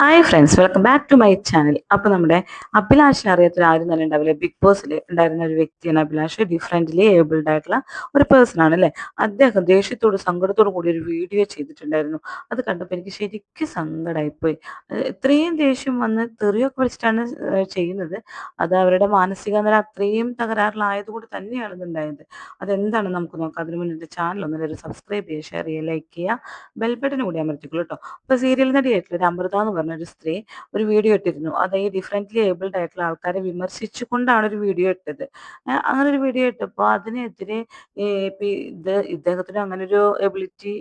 Hi friends welcome back to my channel അപ്പോൾ നമ്മുടെ അഭിലാഷിനെ അറിയാത്തൊരു ആരും തന്നെ ഉണ്ടാവില്ല. ബിഗ് ബോസിൽ ഉണ്ടായിരുന്ന ഒരു വ്യക്തിയാണ് അഭിലാഷ്. ഡിഫറെന്റ്ലി ഏബിൾഡ് ആയിട്ടുള്ള ഒരു പേഴ്സൺ ആണ് അല്ലേ? അദ്ദേഹം ദേഷ്യത്തോട് സങ്കടത്തോടു കൂടി ഒരു വീഡിയോ ചെയ്തിട്ടുണ്ടായിരുന്നു. അത് കണ്ടപ്പോൾ എനിക്ക് ശരിക്കും സങ്കടമായിപ്പോയി പോയി ഇത്രയും ദേഷ്യം വന്ന് തെറിയൊക്കെ വിളിച്ചിട്ടാണ് ചെയ്യുന്നത്. അത് അവരുടെ മാനസിക നില അത്രയും തകരാറിലായതുകൊണ്ട് തന്നെയാണ് ഇതുണ്ടായത്. അതെന്താണ് നമുക്ക് നോക്കാം. അതിന് മുന്നേ ചാനൽ ഒന്നും സബ്സ്ക്രൈബ് ചെയ്യുക ഷെയർ ചെയ്യുക ലൈക്ക് ചെയ്യുക. ബെൽ ബട്ടൺ കൂടി അമർത്തിക്കുള്ളൂ കേട്ടോ അപ്പോൾ സീരിയൽ നടിയായിട്ടുള്ള ഒരു അമൃത എന്ന് പറഞ്ഞ ഒരു സ്ത്രീ ഒരു വീഡിയോ ഇട്ടിരുന്നു. അത് ഈ ഡിഫറെന്റ്ലി ഏബിൾഡ് ആയിട്ടുള്ള ആൾക്കാരെ വിമർശിച്ചുകൊണ്ടാണ് ഒരു വീഡിയോ ഇട്ടത്. അങ്ങനെ ഒരു വീഡിയോ ഇട്ടപ്പോൾ അതിനെതിരെ ഇത് ഇദ്ദേഹത്തിന് അങ്ങനെ ഒരു എബിലിറ്റി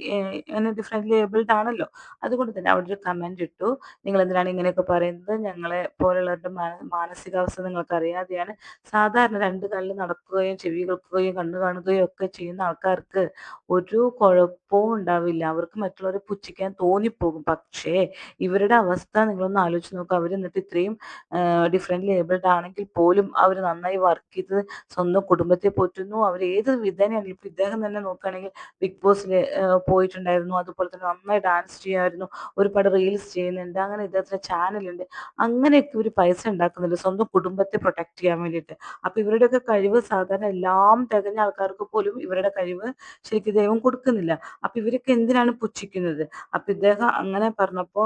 അങ്ങനെ ഡിഫറെന്റ്ലി ഏബിൾഡ് ആണല്ലോ. അതുകൊണ്ട് തന്നെ അവിടെ ഒരു കമന്റ് ഇട്ടു. നിങ്ങൾ എന്തിനാണ് ഇങ്ങനെയൊക്കെ പറയുന്നത്? ഞങ്ങളെ പോലുള്ളവരുടെ മാനസികാവസ്ഥ നിങ്ങൾക്ക് അറിയാതെയാണ് സാധാരണ രണ്ട് കാലിൽ നടക്കുകയും ചെവി കേൾക്കുകയും കണ്ണു കാണുകയും ഒക്കെ ചെയ്യുന്ന ആൾക്കാർക്ക് ഒരു കുഴപ്പവും ഉണ്ടാവില്ല. അവർക്ക് മറ്റുള്ളവരെ പുച്ഛിക്കാൻ തോന്നിപ്പോകും. പക്ഷേ ഇവരുടെ അവസ്ഥ നിങ്ങളൊന്ന് ആലോചിച്ച് നോക്കുക അവർ എന്നിട്ട് ഇത്രയും ഡിഫറെന്റ് ഏബിൾഡ് ആണെങ്കിൽ പോലും അവർ നന്നായി വർക്ക് ചെയ്ത് സ്വന്തം കുടുംബത്തെ പോറ്റുന്നു. അവർ ഏത് വിധേനയാണെങ്കിലും ഇപ്പം ഇദ്ദേഹം തന്നെ നോക്കുകയാണെങ്കിൽ ബിഗ് ബോസിൽ പോയിട്ടുണ്ടായിരുന്നു. അതുപോലെ തന്നെ നന്നായി ഡാൻസ് ചെയ്യുമായിരുന്നു. ഒരുപാട് റീൽസ് ചെയ്യുന്നുണ്ട്. അങ്ങനെ ഇദ്ദേഹത്തിന്റെ ചാനലുണ്ട് അങ്ങനെയൊക്കെ ഒരു പൈസ ഉണ്ടാക്കുന്നുണ്ട്. സ്വന്തം കുടുംബത്തെ പ്രൊട്ടക്ട് ചെയ്യാൻ വേണ്ടിയിട്ട്. അപ്പം ഇവരുടെയൊക്കെ കഴിവ് സാധാരണ എല്ലാം തികഞ്ഞ ആൾക്കാർക്ക് പോലും ഇവരുടെ കഴിവ് ശരിക്കും ദൈവം കൊടുക്കുന്നില്ല. അപ്പം ഇവരൊക്കെ എന്തിനാണ് പുച്ഛിക്കുന്നത്? അപ്പം ഇദ്ദേഹം അങ്ങനെ പറഞ്ഞപ്പോൾ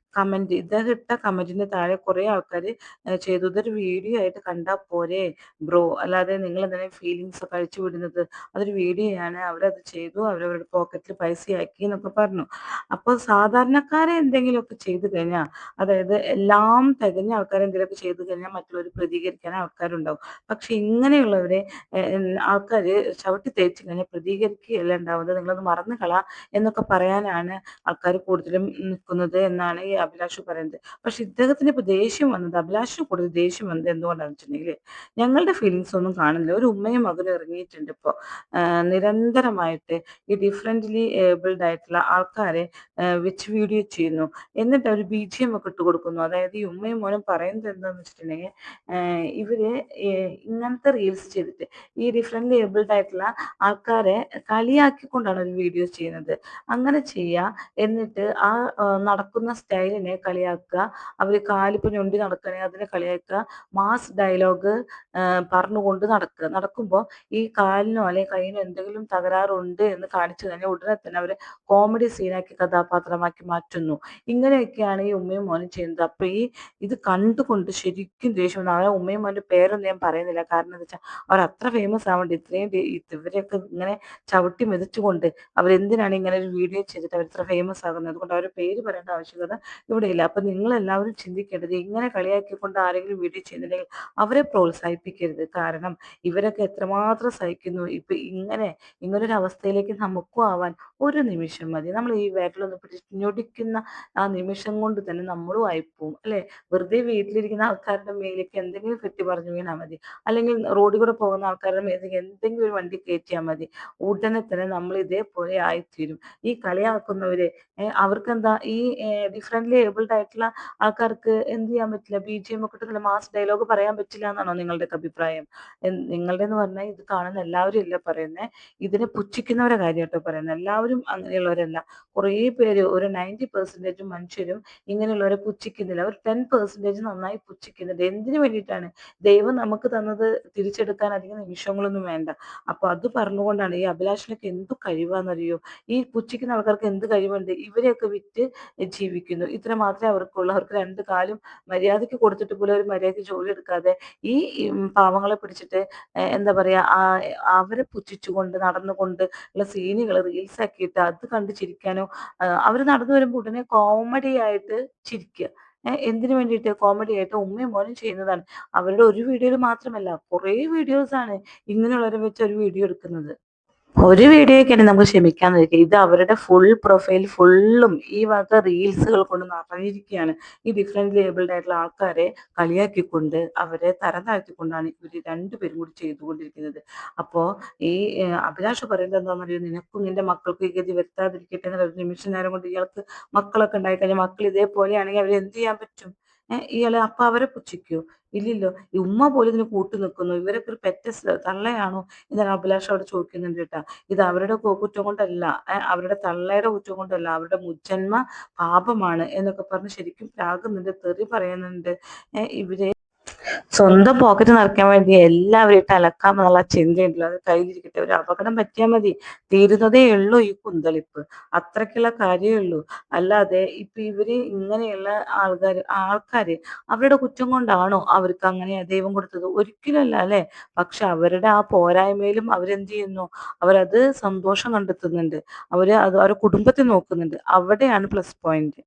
കമന്റ് ഇദ്ദേഹം ഇട്ട കമന്റിന് താഴെ കുറേ ആൾക്കാർ ചെയ്തു ഇതൊരു വീഡിയോ ആയിട്ട് കണ്ടാൽ പോരെ ബ്രോ. അല്ലാതെ നിങ്ങൾ എന്തിനാണ് ഫീലിങ്സ് ഒക്കെ അഴിച്ചു വിടുന്നത്? അതൊരു വീഡിയോ ആണ്. അവരത് ചെയ്തു. അവരവരുടെ പോക്കറ്റിൽ പൈസയാക്കി എന്നൊക്കെ പറഞ്ഞു. അപ്പോൾ സാധാരണക്കാരെ എന്തെങ്കിലുമൊക്കെ ചെയ്തു കഴിഞ്ഞാൽ അതായത് എല്ലാം തികഞ്ഞ ആൾക്കാരെ എന്തെങ്കിലുമൊക്കെ ചെയ്തു കഴിഞ്ഞാൽ മറ്റുള്ളവർ പ്രതികരിക്കാൻ ആൾക്കാരുണ്ടാവും. പക്ഷെ ഇങ്ങനെയുള്ളവരെ ആൾക്കാർ ചവിട്ടി തേച്ച് കഴിഞ്ഞാൽ പ്രതികരിക്കുകയല്ല ഉണ്ടാവുന്നത്. നിങ്ങളത് മറന്നു കള എന്നൊക്കെ പറയാനാണ് ആൾക്കാർ കൂടുതലും നിൽക്കുന്നത് എന്നാണ് ഈ അഭിലാഷ് പറയുന്നത്. പക്ഷെ ഇദ്ദേഹത്തിന് ഇപ്പോൾ ദേഷ്യം വന്നത് അഭിലാഷ് കൂടുതൽ ദേഷ്യം വന്നത് എന്തുകൊണ്ടാണെന്ന് വെച്ചിട്ടുണ്ടെങ്കിൽ ഞങ്ങളുടെ ഫീലിങ്സ് ഒന്നും കാണുന്നില്ല. ഒരു ഉമ്മയും മകനും ഇറങ്ങിയിട്ടുണ്ട് ഇപ്പോൾ നിരന്തരമായിട്ട് ഈ ഡിഫറെന്റ്ലി ഏബിൾഡ് ആയിട്ടുള്ള ആൾക്കാരെ വെച്ച് വീഡിയോ ചെയ്യുന്നു. എന്നിട്ട് അവർ ബി ജി എം ഒക്കെ ഇട്ട് കൊടുക്കുന്നു. അതായത് ഈ ഉമ്മയും മോനും പറയുന്നത് എന്താണെന്ന് വെച്ചിട്ടുണ്ടെങ്കിൽ ഇവർ ഇങ്ങനത്തെ റീൽസ് ചെയ്തിട്ട് ഈ ഡിഫറെന്റ്ലി ഏബിൾഡ് ആയിട്ടുള്ള ആൾക്കാരെ കളിയാക്കിക്കൊണ്ടാണ് ഒരു വീഡിയോ ചെയ്യുന്നത്. അങ്ങനെ ചെയ്യുക എന്നിട്ട് ആ നടക്കുന്ന നടക്കുന്ന സ്റ്റൈലിനെ കളിയാക്കുക. അവർ കാലിപ്പോൾ ഞൊണ്ടി നടക്കണേ അതിനെ കളിയാക്കുക. മാസ് ഡയലോഗ് പറഞ്ഞുകൊണ്ട് നടക്കുക. നടക്കുമ്പോൾ ഈ കാലിനോ അല്ലെങ്കിൽ കൈയിനോ എന്തെങ്കിലും തകരാറുണ്ട് എന്ന് കാണിച്ചു കഴിഞ്ഞാൽ ഉടനെ തന്നെ അവരെ കോമഡി സീനാക്കി കഥാപാത്രമാക്കി മാറ്റുന്നു. ഇങ്ങനെയൊക്കെയാണ് ഈ ഉമ്മയും മോനും ചെയ്യുന്നത്. അപ്പോൾ ഈ ഇത് കണ്ടുകൊണ്ട് ശരിക്കും ദേഷ്യം. അവരെ ഉമ്മയും മോന്റെ പേരൊന്നും ഞാൻ പറയുന്നില്ല. കാരണം എന്താ വെച്ചാൽ അവർ അത്ര ഫേമസ് ആവേണ്ട. ഇത്രയും ഇവരൊക്കെ ഇങ്ങനെ ചവിട്ടി മെതിച്ചുകൊണ്ട് അവരെന്തിനാണ് ഇങ്ങനെ ഒരു വീഡിയോ ചെയ്തിട്ട് അവർ ഇത്ര ഫേമസ് ആകുന്നത്? അതുകൊണ്ട് അവരുടെ പേര് പറയേണ്ട ആവശ്യകത ഇവിടെ ഇല്ല അപ്പം നിങ്ങൾ എല്ലാവരും ചിന്തിക്കേണ്ടത് ഇങ്ങനെ കളിയാക്കിക്കൊണ്ട് ആരെങ്കിലും വീഡിയോ ചെയ്യുന്നുണ്ടെങ്കിൽ അവരെ പ്രോത്സാഹിപ്പിക്കരുത്. കാരണം ഇവരൊക്കെ എത്രമാത്രം സഹിക്കുന്നു. ഇപ്പം ഇങ്ങനെ ഇങ്ങനൊരു അവസ്ഥയിലേക്ക് നമുക്കും ആവാൻ ഒരു നിമിഷം മതി. നമ്മൾ ഈ വിരലൊന്ന് പിടിച്ച് ഞൊടിക്കുന്ന ആ നിമിഷം കൊണ്ട് തന്നെ നമ്മളും ആയിപ്പോവും അല്ലെ? വെറുതെ വീട്ടിലിരിക്കുന്ന ആൾക്കാരുടെ മേലേക്ക് എന്തെങ്കിലും കെട്ടി പറഞ്ഞു വീണാൽ മതി. അല്ലെങ്കിൽ റോഡിൽ കൂടെ പോകുന്ന ആൾക്കാരുടെ മേലേക്ക് എന്തെങ്കിലും ഒരു വണ്ടി കയറ്റിയാൽ മതി. ഉടനെ തന്നെ നമ്മൾ ഇതേപോലെ ആയിത്തീരും. ഈ കളിയാക്കുന്നവര് അവർക്ക് അവർക്കെന്താ ഈ ഡിഫറെന്റ്ലി ഏബിൾഡ് ആയിട്ടുള്ള ആൾക്കാർക്ക് എന്ത് ചെയ്യാൻ പറ്റില്ല? ബി ജി എം ഒക്കെ ഇട്ടുള്ള മാസ് ഡയലോഗ് പറയാൻ പറ്റില്ല എന്നാണോ നിങ്ങളുടെയൊക്കെ അഭിപ്രായം? നിങ്ങളുടെ എന്ന് പറഞ്ഞാൽ ഇത് കാണുന്ന എല്ലാവരും ഇല്ല പറയുന്നത് ഇതിനെ പുച്ഛിക്കുന്നവരെ കാര്യമായിട്ടോ പറയുന്നത് എല്ലാവരും അങ്ങനെയുള്ളവരല്ല. കുറേ പേര് ഒരു നയന്റി പെർസെന്റേജ് മനുഷ്യരും ഇങ്ങനെയുള്ളവരെ പുച്ഛിക്കുന്നില്ല. ഒരു ടെൻ പെർസെന്റേജ് നന്നായി പുച്ഛിക്കുന്നുണ്ട് എന്തിനു വേണ്ടിയിട്ടാണ്? ദൈവം നമുക്ക് തന്നത് തിരിച്ചെടുക്കാൻ അധികം നിമിഷങ്ങളൊന്നും വേണ്ട. അപ്പോൾ അത് പറഞ്ഞുകൊണ്ടാണ് ഈ അഭിലാഷിനൊക്കെ എന്ത് കഴിവാണെന്നറിയോ ഈ പുച്ഛിക്കുന്ന ആൾക്കാർക്ക് എന്ത് കഴിവുണ്ട്? ഇവരെയൊക്കെ വിറ്റ് ജീവിക്കുന്നു. ഇത്ര മാത്രമേ അവർക്കുള്ളൂ. അവർക്ക് രണ്ട് കാലും മര്യാദയ്ക്ക് കൊടുത്തിട്ട് പോലും ഒരു മര്യാദയ്ക്ക് ജോലി എടുക്കാതെ ഈ പാവങ്ങളെ പിടിച്ചിട്ട് എന്താ പറയാ ആ, അവരെ പുച്ഛിച്ചുകൊണ്ട് നടന്നുകൊണ്ട് ഉള്ള സീനുകൾ റീൽസ് ആക്കിയിട്ട് അത് കണ്ട് ചിരിക്കാനോ അവർ നടന്നു വരുമ്പോൾ ഉടനെ കോമഡി ആയിട്ട് ചിരിക്കുക എന്തിനു വേണ്ടിയിട്ട്? കോമഡി ആയിട്ട് ഉമ്മയും മോനും ചെയ്യുന്നതാണ്. അവരുടെ ഒരു വീഡിയോയിൽ മാത്രമല്ല കുറേ വീഡിയോസ് ആണ് ഇങ്ങനെയുള്ളവരെ വെച്ച് ഒരു വീഡിയോ എടുക്കുന്നത്. ഒരു വീഡിയോയ്ക്കാണ് നമുക്ക് ക്ഷമിക്കാൻ നിൽക്കുക ഇത് അവരുടെ ഫുൾ പ്രൊഫൈൽ ഫുള്ളും ഈ വക റീൽസുകൾ കൊണ്ട് നിറഞ്ഞിരിക്കുകയാണ് ഈ ഡിഫറെന്റ് ലേബിൾഡ് ആയിട്ടുള്ള ആൾക്കാരെ കളിയാക്കിക്കൊണ്ട് അവരെ തരം താഴ്ത്തിക്കൊണ്ടാണ് ഇവർ രണ്ടുപേരും കൂടി ചെയ്തുകൊണ്ടിരിക്കുന്നത്. അപ്പോൾ ഈ അഭിലാഷ് പറയുന്നത് എന്താണെന്ന് അറിയോ നിനക്കും നിന്റെ മക്കൾക്കും ഈ ഗതി വരുത്താതിരിക്കട്ടെ എന്നുള്ള ഒരു നിമിഷ നേരം കൊണ്ട് ഇയാൾക്ക് മക്കളൊക്കെ ഉണ്ടായിക്കഴിഞ്ഞാൽ മക്കൾ ഇതേപോലെയാണെങ്കിൽ അവർ എന്ത് ചെയ്യാൻ പറ്റും? ഇയാൾ അപ്പൊ അവരെ പുച്ഛിക്കോ? ഇല്ലല്ലോ. ഈ ഉമ്മ പോലും ഇതിന് കൂട്ടു നിൽക്കുന്നു. ഇവരൊക്കെ ഒരു പെറ്റ തള്ളയാണോ എന്നാണ് അഭിലാഷ് അവിടെ ചോദിക്കുന്നുണ്ട് കേട്ടാ ഇത് അവരുടെ കുറ്റം കൊണ്ടല്ല. അവരുടെ തള്ളയുടെ കുറ്റം കൊണ്ടല്ല. അവരുടെ മുജ്ജന്മ പാപമാണ് എന്നൊക്കെ പറഞ്ഞ് ശരിക്കും പ്രാകുന്നുണ്ട്. തെറി പറയുന്നുണ്ട്. ഇവർ സ്വന്തം പോക്കറ്റ് നിറയ്ക്കാൻ വേണ്ടി എല്ലാവരും ഇട്ട് അലക്കാം എന്നുള്ള ചിന്തയുണ്ടല്ലോ അത് കയ്യിലിരിക്കട്ടെ. ഒരു അപകടം പറ്റിയാൽ മതി. തീരുന്നതേ ഉള്ളൂ ഈ കുന്തളിപ്പ്. അത്രയ്ക്കുള്ള കാര്യമേ ഉള്ളൂ. അല്ലാതെ ഇപ്പൊ ഇവർ ഇങ്ങനെയുള്ള ആൾക്കാർ ആൾക്കാര് അവരുടെ കുറ്റം കൊണ്ടാണോ അവർക്ക് അങ്ങനെ ദൈവം കൊടുത്തത്? ഒരിക്കലുമല്ല അല്ലെ പക്ഷെ അവരുടെ ആ പോരായ്മയിലും അവരെന്ത് ചെയ്യുന്നു? അവരത് സന്തോഷം കണ്ടെത്തുന്നുണ്ട്. അവർ അത് അവരുടെ കുടുംബത്തെ നോക്കുന്നുണ്ട്. അവിടെയാണ് പ്ലസ് പോയിന്റ്.